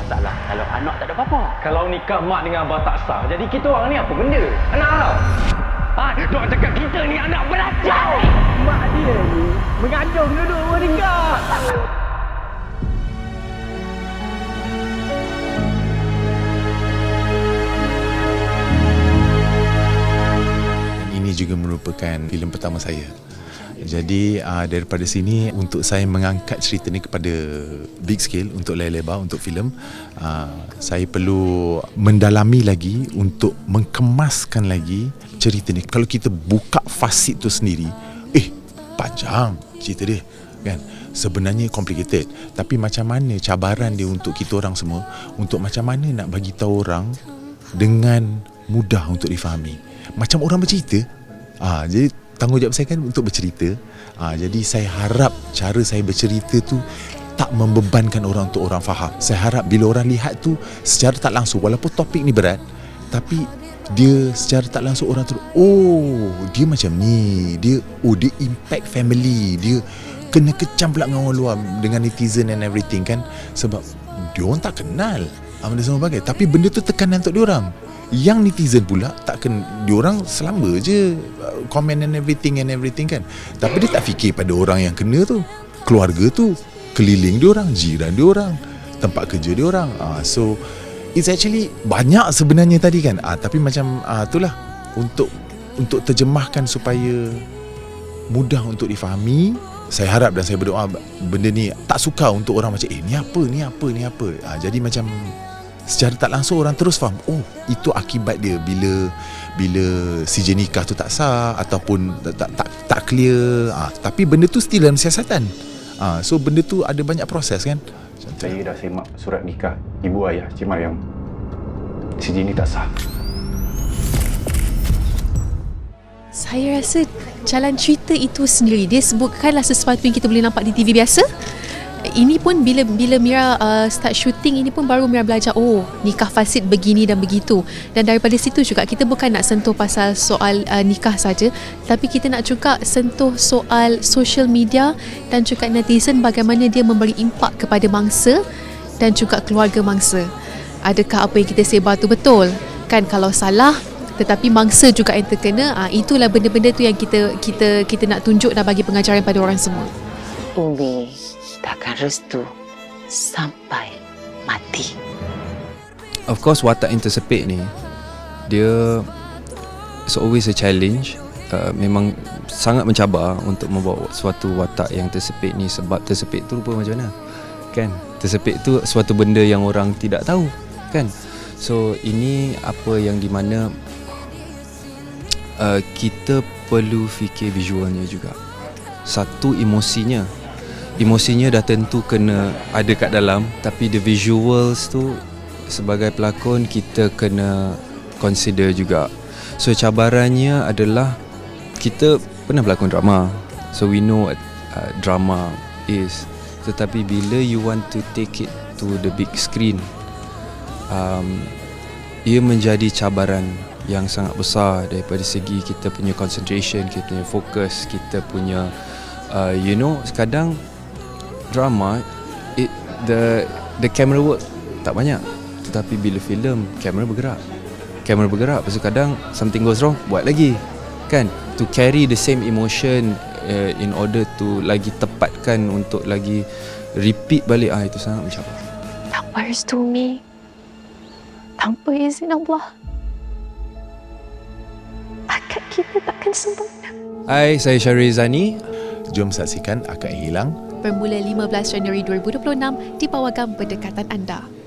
ada apa-apa. Kalau nikah mak dengan abah tak sah, jadi kita orang ni apa benda? Anak haram. Ah, dok cakap kita ni anak belajar. Mak dia ni mengandung dulu nikah. Dan ini juga merupakan filem pertama saya. Jadi uh, daripada sini untuk saya mengangkat cerita ni kepada big scale untuk layar lebar untuk filem uh, saya perlu mendalami lagi untuk mengemaskan lagi cerita ni. Kalau kita buka fasid tu sendiri, eh panjang cerita dia kan. Sebenarnya complicated. Tapi macam mana cabaran dia untuk kita orang semua? Untuk macam mana nak bagi tahu orang Dengan mudah untuk difahami? Macam orang bercerita. Ah, Jadi tanggungjawab saya kan untuk bercerita. Ah, Jadi saya harap cara saya bercerita tu Tak membebankan orang untuk orang faham. Saya harap bila orang lihat tu Secara tak langsung Walaupun topik ni berat Tapi dia secara tak langsung orang tu Oh dia macam ni Dia Oh dia impact family Dia kena kecam pula dengan orang luar dengan netizen and everything kan? Sebab dia orang tak kenal. Ah, benda semua bagai. Tapi benda tu tekanan untuk dia orang yang netizen pula tak ken dia orang selamba je uh, comment and everything and everything kan. Tapi dia tak fikir pada orang yang kena tu. Keluarga tu keliling dia orang jiran dia orang tempat kerja dia orang. Ah, so it's actually banyak sebenarnya tadi kan. Ah, tapi macam ah, itulah. Untuk untuk terjemahkan supaya mudah untuk difahami saya harap dan saya berdoa benda ni tak suka untuk orang macam eh ni apa ni apa ni apa? Ha, jadi macam secara tak langsung orang terus faham oh itu akibat dia bila bila si nikah tu tak sah ataupun tak tak tak, tak clear ha, tapi benda tu still dalam siasatan ha, so benda tu ada banyak proses kan Saya dah semak surat nikah ibu ayah Cik Mariam. Si Jenny tak sah. Saya rasa jalan cerita itu sendiri dia bukanlah sesuatu yang kita boleh nampak di TV biasa. Ini pun bila bila Mira uh, start shooting ini pun baru Mira belajar oh nikah fasid begini dan begitu. Dan daripada situ juga kita bukan nak sentuh pasal soal uh, nikah saja tapi kita nak juga sentuh soal social media dan juga netizen bagaimana dia memberi impak kepada mangsa dan juga keluarga mangsa. Adakah apa yang kita sebar tu betul? Kan kalau salah tetapi mangsa juga yang terkena ah itulah benda-benda tu yang kita kita kita nak tunjuk dan bagi pengajaran pada orang semua Umi takkan restu sampai mati. Of course watak yang tersepit ni Dia It's always a challenge. Uh, Memang sangat mencabar Untuk membawa suatu watak yang tersepit ni. Sebab tersepit tu rupa macam mana? Kan? Tersepit tu suatu benda yang orang tidak tahu. Kan? So ini apa yang di mana uh, Kita perlu fikir visualnya juga. Satu emosinya Emosinya dah tentu kena ada kat dalam Tapi the visuals tu sebagai pelakon kita kena consider juga. So cabarannya adalah kita pernah berlakon drama. So we know what uh, drama is. Tetapi bila you want to take it to the big screen um, ia menjadi cabaran yang sangat besar daripada segi kita punya concentration, kita punya fokus, kita punya uh, you know kadang drama it the the camera work tak banyak. Tetapi bila filem kamera bergerak. Kamera bergerak tu kadang something goes wrong buat lagi. Kan? To carry the same emotion uh, in order to lagi tepatkan untuk lagi repeat balik ah itu sangat mencabar. Tanpa restu Umi, tanpa izin Allah, akad kita takkan sempurna. Hai saya Syahrir Zani jom saksikan akad hilang bermula 15 Januari 2026 di Pawagam Berdekatan Anda